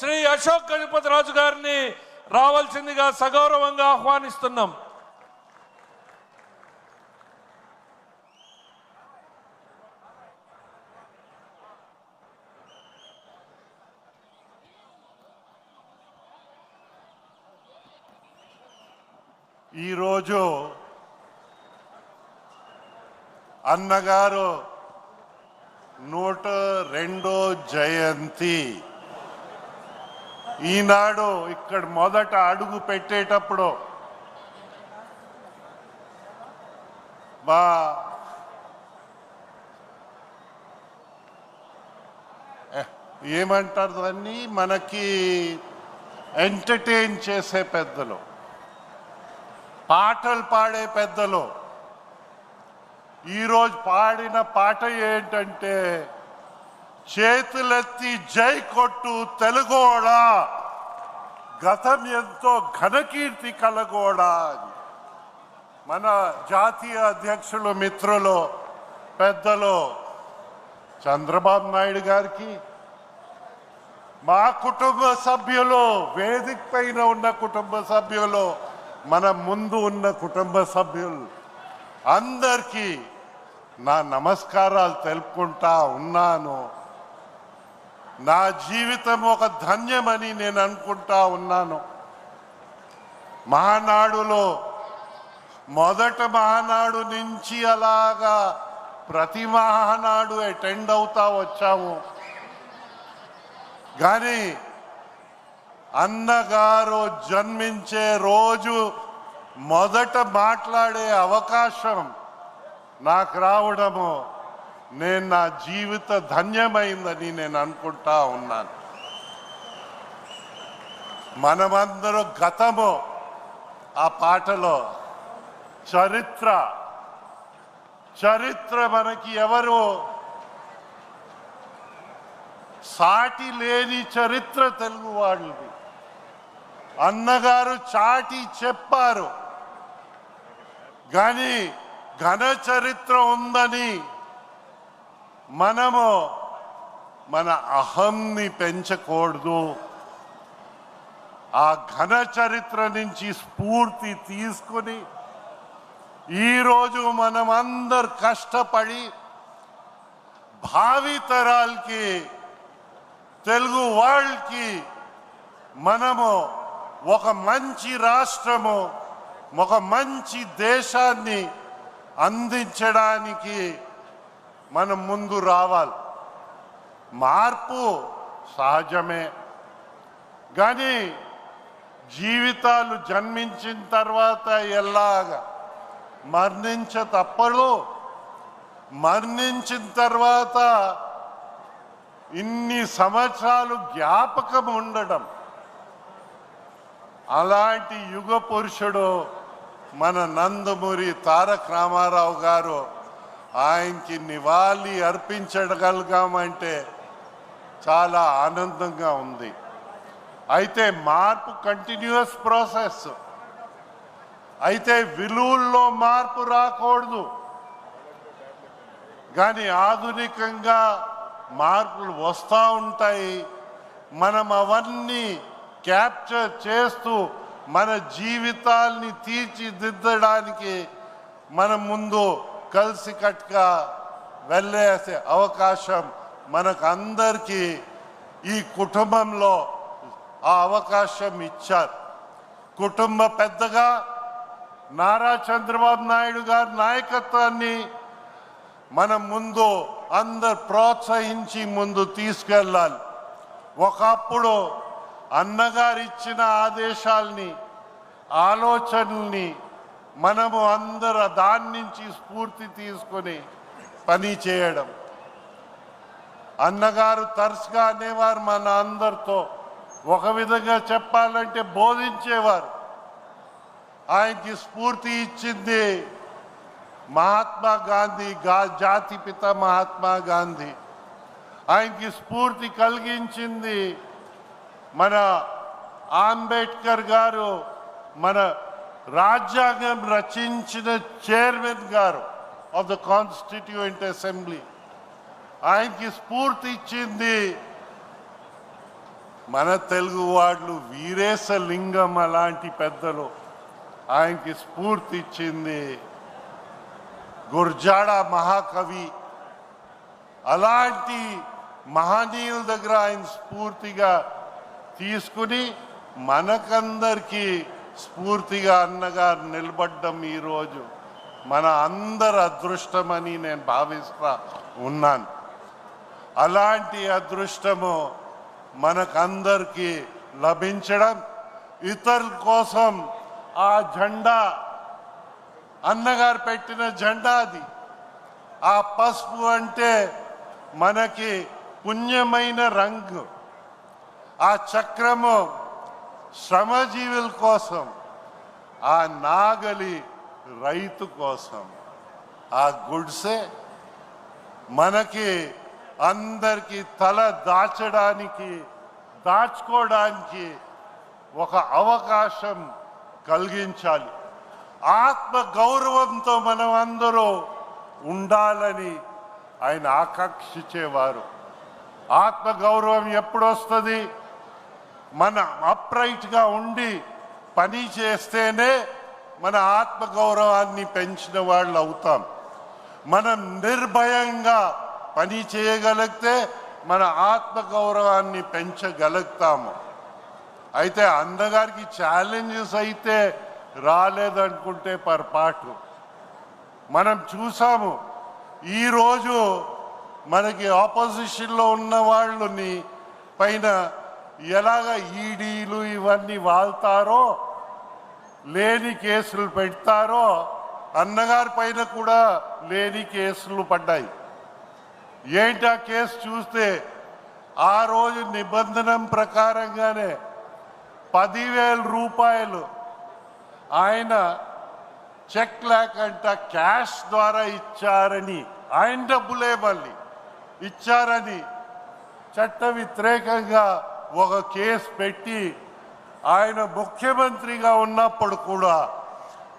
శ్రీ అశోక్ గజపతి రాజు గారిని రావాల్సిందిగా సగౌరవంగా ఆహ్వానిస్తున్నాం. ఈరోజు అన్నగారు నూట రెండో జయంతి. ఈనాడు ఇక్కడ మొదట అడుగు పెట్టేటప్పుడు మా ఏమంటారు దాన్ని మనకి ఎంటర్టైన్ చేసే పెద్దలు. పాటలు పాడే పెద్దలు. ఈరోజు పాడిన పాట ఏంటంటే చేతులెత్తి జై కొట్టు తెలుగోడా. గతం ఎంతో ఘనకీర్తి కలగోడా మన జాతీయ అధ్యక్షులు మిత్రులు పెద్దలు చంద్రబాబు నాయుడు గారికి మా కుటుంబ సభ్యులు వేదిక పైన ఉన్న కుటుంబ సభ్యులు మన ముందు ఉన్న కుటుంబ సభ్యులు అందరికీ నా నమస్కారాలు తెలుపుకుంటా ఉన్నాను. నా జీవితం ఒక ధన్యమని నేను అనుకుంటా ఉన్నాను. మహానాడులో మొదట మహానాడు నుంచి అలాగా ప్రతి మహానాడు అటెండ్ అవుతా వచ్చాము. కానీ అన్నగారు జన్మించే రోజు మొదట మాట్లాడే అవకాశం నాకు రావడము నేను నా జీవిత ధన్యమైందని నేను అనుకుంటా ఉన్నాను. మనమందరం గతము ఆ పాటలో చరిత్ర చరిత్ర మనకి ఎవరు? సాటి లేని చరిత్ర తెలుగు వాళ్ళది. అన్నగారు చాటి చెప్పారు. కానీ ఘన చరిత్ర ఉందని మనము మన అహంని పెంచకూడదు. ఆ ఘన చరిత్ర నుంచి స్ఫూర్తి తీసుకుని ఈరోజు మనం కష్టపడి భావితరాలకి తెలుగు వాళ్ళకి మనము ఒక మంచి రాష్ట్రము ఒక మంచి దేశాన్ని అందించడానికి మనం ముందు రావాలి. మార్పు సహజమే. కానీ జీవితాలు జన్మించిన తర్వాత ఎలాగా మరణించ తప్పదు మరణించిన తర్వాత ఇన్ని సంవత్సరాలు జ్ఞాపకం ఉండడం. అలాంటి యుగ పురుషుడు మన నందమూరి తారక రామారావు గారు ఆయనకి నివాళి అర్పించగలిగామంటే చాలా ఆనందంగా ఉంది. అయితే మార్పు కంటిన్యూస్ ప్రాసెస్ అయితే విలువల్లో మార్పు రాకూడదు. కానీ ఆధునికంగా మార్పులు వస్తూ ఉంటాయి. మనం అవన్నీ క్యాప్చర్ చేస్తూ మన జీవితాల్ని తీర్చిదిద్దడానికి మనం ముందు కలిసికట్టుగా వెళ్ళేసే అవకాశం మనకు అందరికీ ఈ కుటుంబంలో ఆ అవకాశం ఇచ్చారు. కుటుంబ పెద్దగా నారా చంద్రబాబు నాయుడు గారి నాయకత్వాన్ని మనం ముందు అందరు ప్రోత్సహించి ముందు తీసుకెళ్ళాలి. ఒకప్పుడు అన్నగారు ఇచ్చిన ఆదేశాల్ని ఆలోచనల్ని మనము అందరు దాని నుంచి స్ఫూర్తి తీసుకొని పని చేయడం. అన్నగారు తరచుగా అనేవారు మన అందరితో ఒక విధంగా చెప్పాలంటే బోధించేవారు. ఆయనకి స్ఫూర్తి ఇచ్చింది మహాత్మా గాంధీ గా జాతి పిత మహాత్మా గాంధీ. ఆయనకి స్ఫూర్తి కలిగించింది మన అంబేద్కర్ గారు మన రాజ్యాంగం రచించిన చైర్మన్ గారు ఆఫ్ ద కాన్స్టిట్యూయెంట్ అసెంబ్లీ ఆయనకి స్ఫూర్తి ఇచ్చింది మన తెలుగు వాళ్ళు వీరేశలింగం అలాంటి పెద్దలు. ఆయనకి స్ఫూర్తి ఇచ్చింది గుర్జాడ మహాకవి. అలాంటి మహనీయుల దగ్గర ఆయన స్ఫూర్తిగా తీసుకుని మనకందరికీ స్ఫూర్తిగా అన్నగా నిలబడ్డం ఈరోజు మన అందరి అదృష్టమని నేను భావిస్తా ఉన్నాను. అలాంటి అదృష్టము మనకందరికీ లభించడం ఇతరుల కోసం ఆ జెండా అన్నగారు పెట్టిన జెండా అది. ఆ పసుపు అంటే మనకి పుణ్యమైన రంగు ఆ చక్రము శ్రమజీవుల కోసం ఆ నాగలి రైతు కోసం ఆ గుడ్సే మనకి అందరికీ తల దాచడానికి దాచుకోవడానికి ఒక అవకాశం కలిగించాలి. ఆత్మ గౌరవంతో మనం అందరూ ఉండాలని ఆయన ఆకాంక్షించేవారు. ఆత్మ గౌరవం ఎప్పుడు వస్తుంది మన అప్రైట్గా ఉండి పని చేస్తేనే మన ఆత్మగౌరవాన్ని పెంచిన వాళ్ళు అవుతాం. మనం నిర్భయంగా పని చేయగలిగితే మన ఆత్మగౌరవాన్ని పెంచగలుగుతాము. అయితే అందగారికి ఛాలెంజెస్ అయితే రాలేదనుకుంటే పొరపాటు. మనం చూసాము ఈరోజు మనకి ఆపోజిషన్లో ఉన్న వాళ్ళని పైన ఎలాగ ఈడీలు ఇవన్నీ వాళ్తారో లేని కేసులు పెడతారో అన్నగారి పైన కూడా లేని కేసులు పడ్డాయి. ఏంటి ఆ కేసు చూస్తే ఆ రోజు నిబంధన ప్రకారంగానే పదివేల రూపాయలు ఆయన చెక్ లేకంట క్యాష్ ద్వారా ఇచ్చారని ఆయన డబ్బులే మళ్ళీ ఇచ్చారని చట్ట వ్యతిరేకంగా ఒక కేసు పెట్టి ఆయన ముఖ్యమంత్రిగా ఉన్నప్పుడు కూడా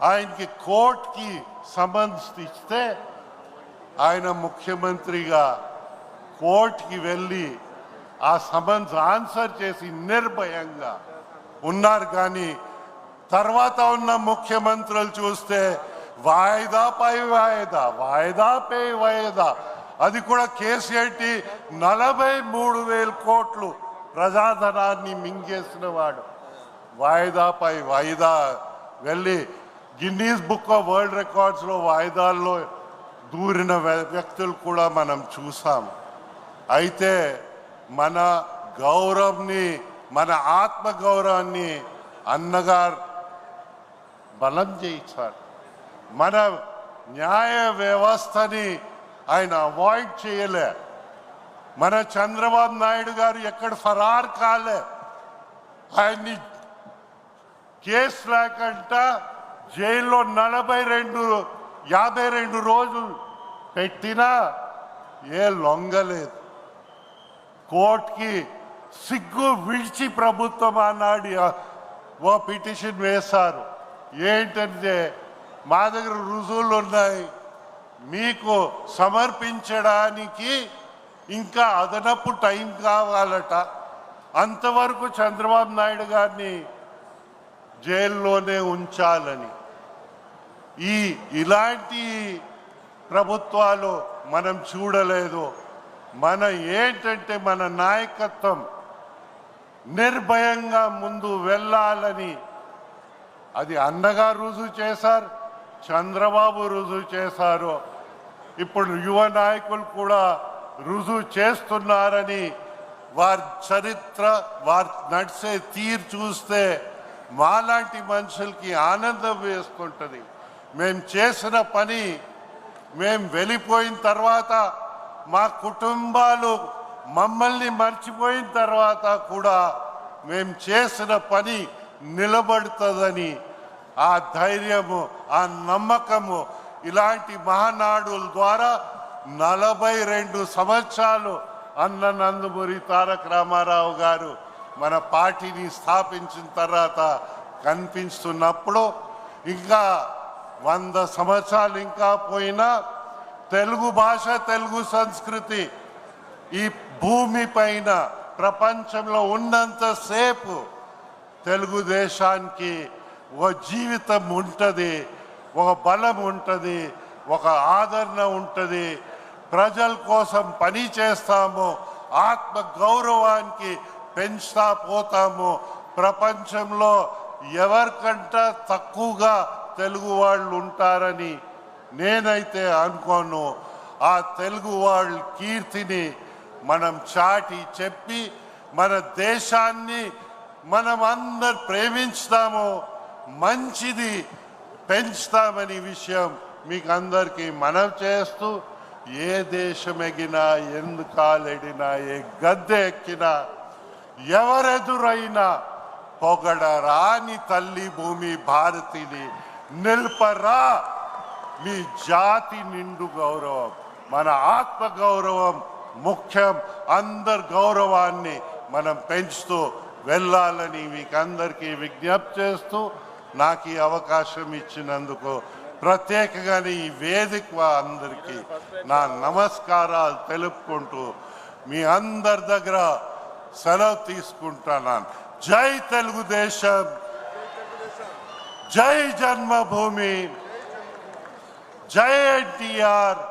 ఆయనకి కోర్టుకి సమన్స్ ఇస్తే ఆయన ముఖ్యమంత్రిగా కోర్టుకి వెళ్ళి ఆ సమన్స్ ఆన్సర్ చేసి నిర్భయంగా ఉన్నారు. కానీ తర్వాత ఉన్న ముఖ్యమంత్రులు చూస్తే వాయిదా పై వాయిదా వాయిదా పై వాయిదా. అది కూడా కేసీఆర్టీ నలభై మూడు వేల కోట్లు ప్రజాధనాన్ని మింగేసిన వాడు వాయిదాపై వాయిదా వెళ్ళి గిన్నీస్ బుక్ ఆఫ్ వరల్డ్ రికార్డ్స్లో వాయిదాల్లో దూరిన వ్య- వ్యక్తులు కూడా మనం చూసాం. అయితే మన గౌరవంని మన ఆత్మ గౌరవాన్ని అన్నగారు బలం చేయించారు. మన న్యాయ వ్యవస్థని ఆయన అవాయిడ్ చేయలే. మన చంద్రబాబు నాయుడు గారు ఎక్కడ ఫరార్ కాలే. ఆయన్ని కేసు లేకుండా జైల్లో నలభై రెండు యాభై రెండు రోజులు పెట్టినా ఏ లొంగలేదు. కోర్టుకి సిగ్గు విడిచి ప్రభుత్వం ఆనాడు ఓ పిటిషన్ వేశారు. ఏంటంటే మా దగ్గర రుజువులు ఉన్నాయి. మీకు సమర్పించడానికి ఇంకా అదనపు టైం కావాలట. అంతవరకు చంద్రబాబు నాయుడు గారిని జైల్లోనే ఉంచాలని. ఈ ఇలాంటి ప్రభుత్వాలు మనం చూడలేదు. మన ఏంటంటే మన నాయకత్వం నిర్భయంగా ముందు వెళ్ళాలని. అది అన్నగా రుజువు చేశారు చంద్రబాబు రుజువు చేశారు. ఇప్పుడు యువ నాయకులు కూడా రుజువు చేస్తున్నారని వారి చరిత్ర వారు నడిచే తీరు చూస్తే మాలాంటి మనుషులకి ఆనందం వేసుకుంటుంది. మేము చేసిన పని మేము వెళ్ళిపోయిన తర్వాత మా కుటుంబాలు మమ్మల్ని మర్చిపోయిన తర్వాత కూడా మేము చేసిన పని నిలబడుతుందని ఆ ధైర్యము ఆ నమ్మకము ఇలాంటి మహానాడుల ద్వారా నలభై రెండు సంవత్సరాలు అన్న నందమూరి తారక రామారావు గారు మన పార్టీని స్థాపించిన తర్వాత కనిపిస్తున్నప్పుడు ఇంకా వంద సంవత్సరాలు ఇంకా పోయినా తెలుగు భాష తెలుగు సంస్కృతి ఈ భూమి పైన ప్రపంచంలో ఉన్నంతసేపు తెలుగుదేశానికి ఒక జీవితం ఉంటుంది ఒక బలం ఉంటుంది ఒక ఆదరణ ఉంటుంది ప్రజల కోసం పని చేస్తాము ఆత్మ గౌరవానికి పెంచుతా పోతాము. ప్రపంచంలో ఎవరికంట తక్కువగా తెలుగు వాళ్ళు ఉంటారని నేనైతే అనుకోను. ఆ తెలుగు వాళ్ళ కీర్తిని మనం చాటి చెప్పి మన దేశాన్ని మనం అందరు ప్రేమించుతాము మంచిది పెంచుతామని విషయం మీకు అందరికీ మనవి చేస్తూ ఏ దేశం ఎగినా ఎందు కాలెడినా ఏ గద్దె ఎక్కినా ఎవరెదురైనా పొగడరాని తల్లి భూమి భారతిని నిల్పరా. మీ జాతి నిండు గౌరవం మన ఆత్మ గౌరవం ముఖ్యం. అందరి గౌరవాన్ని మనం పెంచుతూ వెళ్ళాలని మీకు అందరికీ విజ్ఞప్తి చేస్తూ నాకు ఈ అవకాశం ఇచ్చినందుకు ప్రత్యేకంగా ఈ వేదిక అందరికీ నా నమస్కారాలు తెలుపుకుంటూ మీ అందరి దగ్గర సెలవు తీసుకుంటున్నాను జై తెలుగుదేశం. జై జన్మభూమి. జై ఎన్టీఆర్.